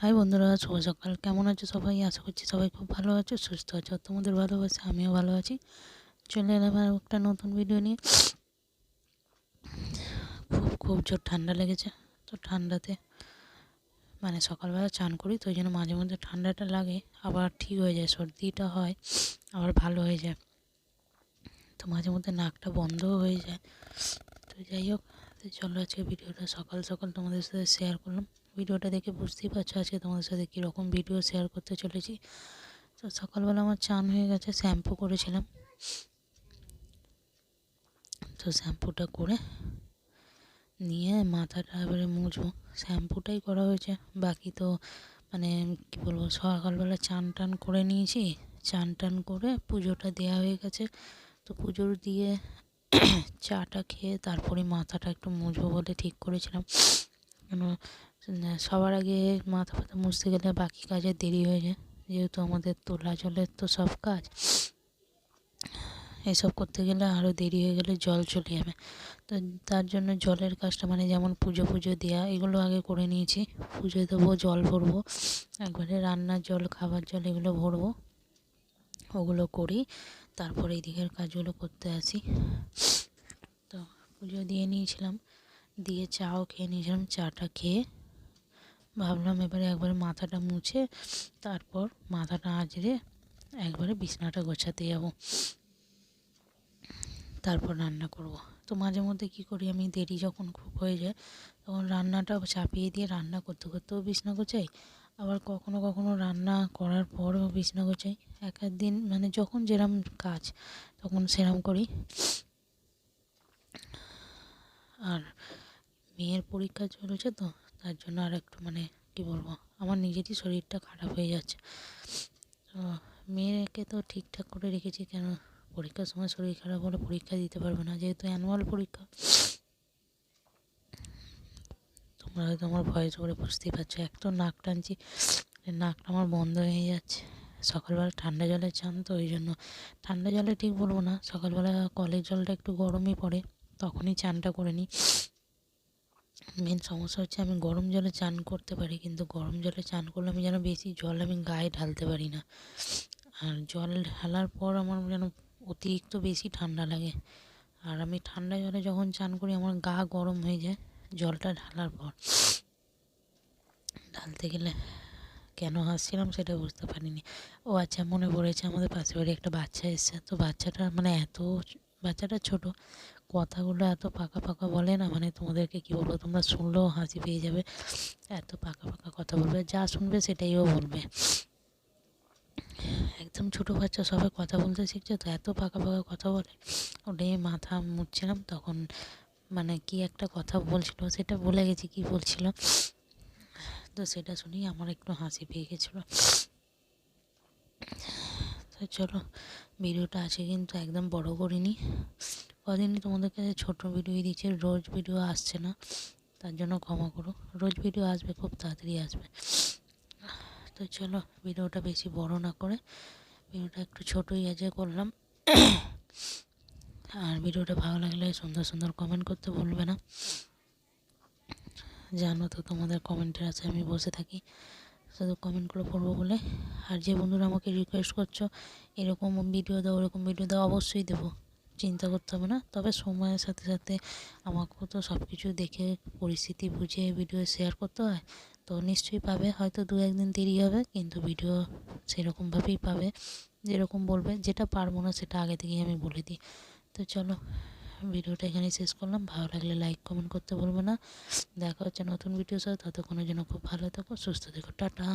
High বন্ধুরা, শুভ সকাল। কেমন আছো সবাই? আশা করছি সবাই খুব ভালো আছো, সুস্থ আছো, তোমাদের ভালোবাসে, আমিও ভালো আছি। চলে এলাম আর একটা নতুন ভিডিও নিয়ে। খুব খুব জোর ঠান্ডা লেগেছে। তো ঠান্ডাতে মানে সকালবেলা চান করি, তো ওই জন্য মাঝে মধ্যে ঠান্ডাটা লাগে, আবার ঠিক হয়ে যায়, সর্দিটা হয়, আবার ভালো হয়ে যায়। তো মাঝে মধ্যে নাকটা বন্ধও হয়ে যায়। তো যাই হোক চলো আজকে ভিডিওটা সকাল সকাল তোমাদের সাথে শেয়ার করলাম। ভিডিওটা দেখে বুঝতেই পারছ আজকে তোমাদের সাথে কীরকম ভিডিও শেয়ার করতে চলেছি। তো সকালবেলা আমার চান হয়ে গেছে শ্যাম্পু করেছিলাম। তো শ্যাম্পুটা করে নিয়ে মাথাটা এবারে মুছবো। শ্যাম্পুটাই করা হয়েছে, বাকি তো মানে কী বলব, সকালবেলা চান টান করে নিয়েছি। চান টান করে পুজোটা দেওয়া হয়ে গেছে। তো পুজোর দিয়ে চাটা খেয়ে তারপরে মাথাটা একটু মুছবো বলে ঠিক করেছিলাম। কেন? সবার আগে মাথা ফাথা মুছতে গেলে বাকি কাজে দেরি হয়ে যায়। যেহেতু আমাদের তোলা জলের তো সব কাজ। এসব করতে গেলে আরও দেরি হয়ে গেলে জল চলে যাবে। তো তার জন্য জলের কাজটা মানে যেমন পুজো পুজো দেওয়া এগুলো আগে করে নিয়েছি। পুজো দেবো, জল ভরবো, একবারে রান্নার জল, খাবার জল এগুলো ভরবো, ওগুলো করি। তারপরে এই দিকের কাজগুলো করতে আসি। তো পুজো দিয়ে নিয়েছিলাম। দিয়ে চাও খেয়ে নিয়েছিলাম চাটা খেয়ে ভাবলাম এবারে একবারে মাথাটা মুছে, তারপর মাথাটা আঁচড়ে একবারে বিছনাটা গোছাতে যাব। তারপর রান্না করব। তো মাঝে মধ্যে কী করি, আমি দেরি যখন খুব হয়ে যায়, তখন রান্নাটা চাপিয়ে দিয়ে রান্না করতে করতেও বিছনা গোছাই, আবার কখনো কখনো রান্না করার পরও বিছনা গোছাই। এক দিন মানে যখন যেরম কাজ, তখন সেরম করি। আর মেয়ের পরীক্ষা চলেছে তো, তার জন্য আর একটু মানে কি বলব, আমার নিজেরই শরীরটা খারাপ হয়ে যাচ্ছে। তো মেয়েকে তো ঠিকঠাক করে রেখেছি, কেন? পরীক্ষার সময় শরীর খারাপ হলে পরীক্ষা দিতে পারবে না, যেহেতু অ্যানুয়াল পরীক্ষা। তোমরা হয়তো আমার ভয়েস করে বুঝতেই পারছ, এক তো নাক টানছি নাকটা আমার বন্ধ হয়ে যাচ্ছে। সকালবেলা ঠান্ডা জলে চান তো, ওই জন্য। ঠান্ডা জলে ঠিক বলব না, সকালবেলা কলের জলটা একটু গরমই পড়ে, তখনই চানটা করে নিই। মেন সমস্যা হচ্ছে আমি গরম জলে চান করতে পারি, কিন্তু গরম জলে চান করলে আমি যেন বেশি জল আমি গায়ে ঢালতে পারি না। আর জল ঢালার পর আমার যেন অতিরিক্ত বেশি ঠান্ডা লাগে। আর আমি ঠান্ডা জলে যখন চান করি, আমার গা গরম হয়ে যায় জলটা ঢালার পর। ঢালতে গেলে কেন হাসছিলাম সেটা বুঝতে পারিনি। ও আচ্ছা মনে পড়েছে আমাদের পাশে বাড়ি একটা বাচ্চা এসছে। তো বাচ্চাটা মানে এত বাচ্চাটা ছোট কথাগুলো এত পাকা পাকা বলে না? মানে তোমাদেরকে কী বলব? তোমরা শুনলেও হাসি পেয়ে যাবে। এত পাকা পাকা কথা বলবে। যা শুনবে সেটাইও বলবে। একদম ছোটো বাচ্চা সবাই কথা বলতে শিখছে, তো এত পাকা পাকা কথা বলে। ওটাই মাথা মুড়ছিলাম তখন মানে কি একটা কথা বলছিল, সেটা বলে গেছি কি বলছিল। তো সেটা শুনেই আমার একটু হাসি পেয়ে গেছিল। তো চলো, ভিডিওটা আছে কিন্তু একদম বড় করিনি। কদিনই তোমাদের কাছে ছোটো ভিডিও দিচ্ছে, রোজ ভিডিও আসছে না, তার জন্য ক্ষমা করো। রোজ ভিডিও আসবে, খুব তাড়াতাড়ি আসবে। তো চলো ভিডিওটা বেশি বড় না করে ভিডিওটা একটু ছোটোই আছে করলাম। আর ভিডিওটা ভালো লাগলে সুন্দর সুন্দর কমেন্ট করতে ভুলবে না। জানো তো তোমাদের কমেন্টের আছে, আমি বসে থাকি। শুধু কমেন্টগুলো পড়ব বলে। আর যে বন্ধুরা আমাকে রিকোয়েস্ট করছ, এরকম ভিডিও দাও, ওরকম ভিডিও দাও, অবশ্যই দেবো। চিন্তা করতে হবে না। তবে সময়ের সাথে সাথে আমাকেও তো সব কিছু দেখে পরিস্থিতি বুঝে ভিডিও শেয়ার করতে হয়। তো নিশ্চয়ই পাবে। হয়তো দু একদিন দেরি হবে, কিন্তু ভিডিও সেরকমভাবেই পাবে। যেরকম বলবে, যেটা পারব না সেটা আগে থেকেই আমি বলে দিই। তো চলো ভিডিওটা এখানেই শেষ করলাম। ভালো লাগলে লাইক কমেন্ট করতে বলব না। দেখা হচ্ছে নতুন ভিডিও সাথে। ততক্ষণের জন্য খুব ভালো থেকো, সুস্থ থেকো। টাটা।